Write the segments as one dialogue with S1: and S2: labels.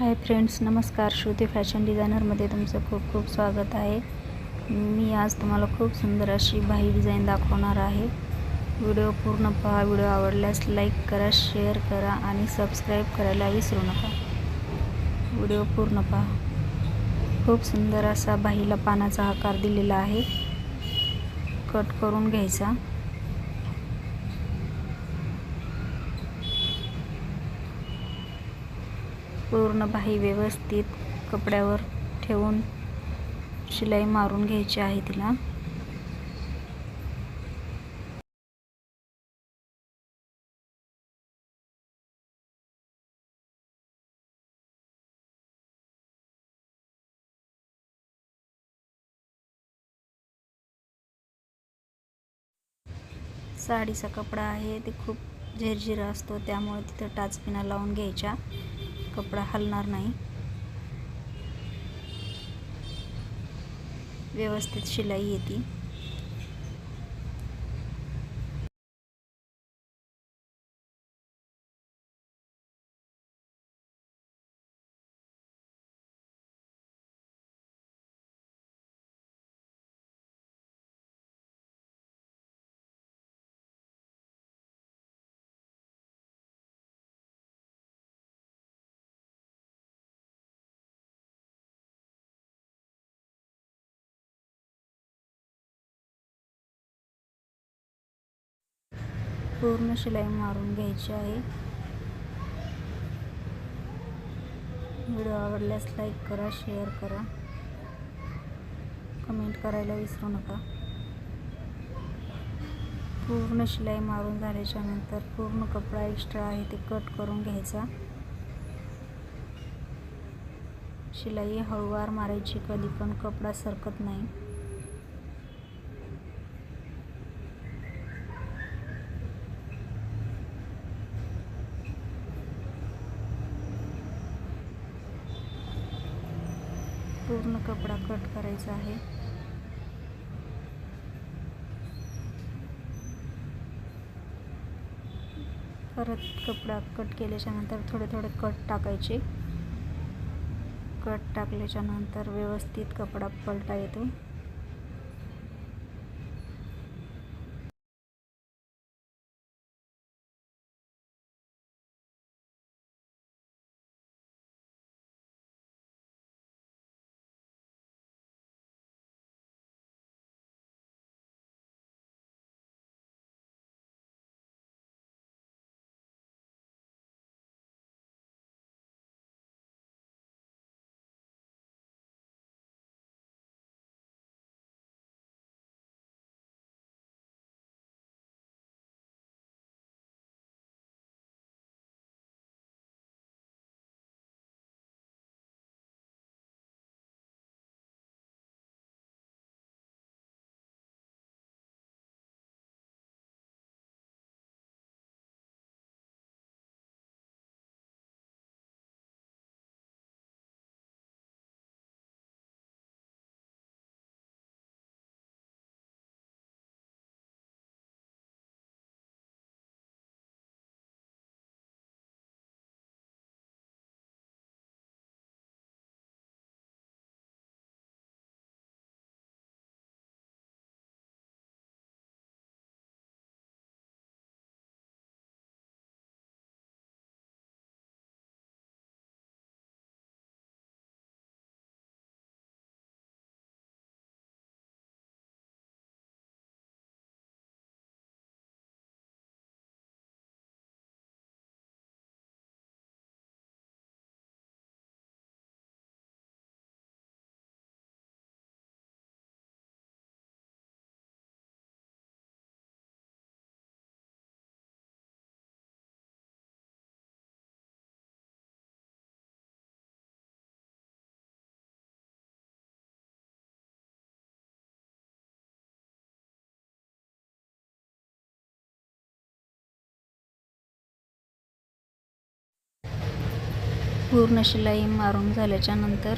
S1: Hi friends नमस्कार. Shruti fashion डिझायनरमध्ये तुमचं खूप खूप स्वागत आहे. मी आज तुम्हाला खूप सुंदर अशी बाही डिझाईन दाखवणार आहे. व्हिडिओ पूर्ण पहा व्हिडिओ आवडल्यास लाईक करा शेअर करा आणि सबस्क्राईब करायला विसरू नका. व्हिडिओ पूर्ण पहा. खूप सुंदर असा बाहीला पानाचा आकार दिलेला आहे. कट करून घ्यायचा. पूर्ण बाही व्यवस्थित कपड्यावर ठेवून शिलाई मारून घ्यायची आहे तिला. साडीचा कपडा आहे ते खूप झिरझिरा असतो त्यामुळे तिथं टाचपिना लावून घ्यायच्या. कपडा हलणार नाही. व्यवस्थित शिलाई येते. पूर्ण शिलाई मारून घ्यायची आहे. व्हिडिओ आवडल्यास लाईक करा शेअर करा. कमेंट करायला विसरू नका. पूर्ण शिलाई मारून झाल्याच्यानंतर पूर्ण कपडा एक्स्ट्रा आहे ते कट करून घ्यायचा. शिलाई हळूवार मारायची कधी पण कपडा सरकत नाही. पूर्ण कपडा कट करायचा आहे. परत कपडा कट केल्याच्यानंतर थोडे थोडे कट टाकायचे. कट टाकल्याच्या नंतर व्यवस्थित कपडा पलटा येतो. पूर्ण शिलाई मारून झाल्याच्यानंतर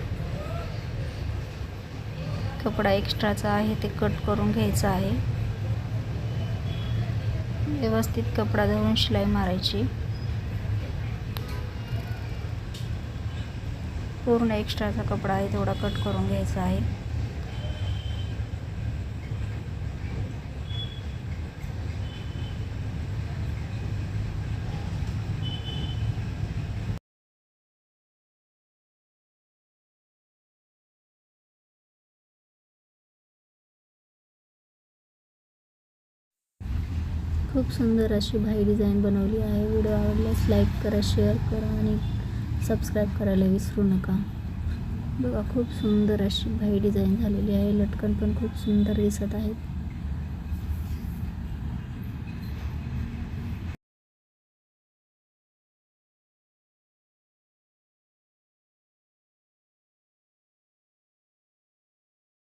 S1: कपडा एक्स्ट्राचा आहे ते कट करून घ्यायचा आहे. व्यवस्थित कपडा धरून शिलाई मारायची. पूर्ण एक्स्ट्राचा कपडा आहे तेवढा कट करून घ्यायचा आहे. खूप सुंदर अशी भाई डिझाईन बनवली आहे. व्हिडिओ आवडल्यास लाईक करा शेअर करा आणि सबस्क्राईब करायला विसरू नका. बघा खूप सुंदर अशी भाई डिझाईन झालेली आहे. लटकन पण खूप सुंदर दिसत आहेत.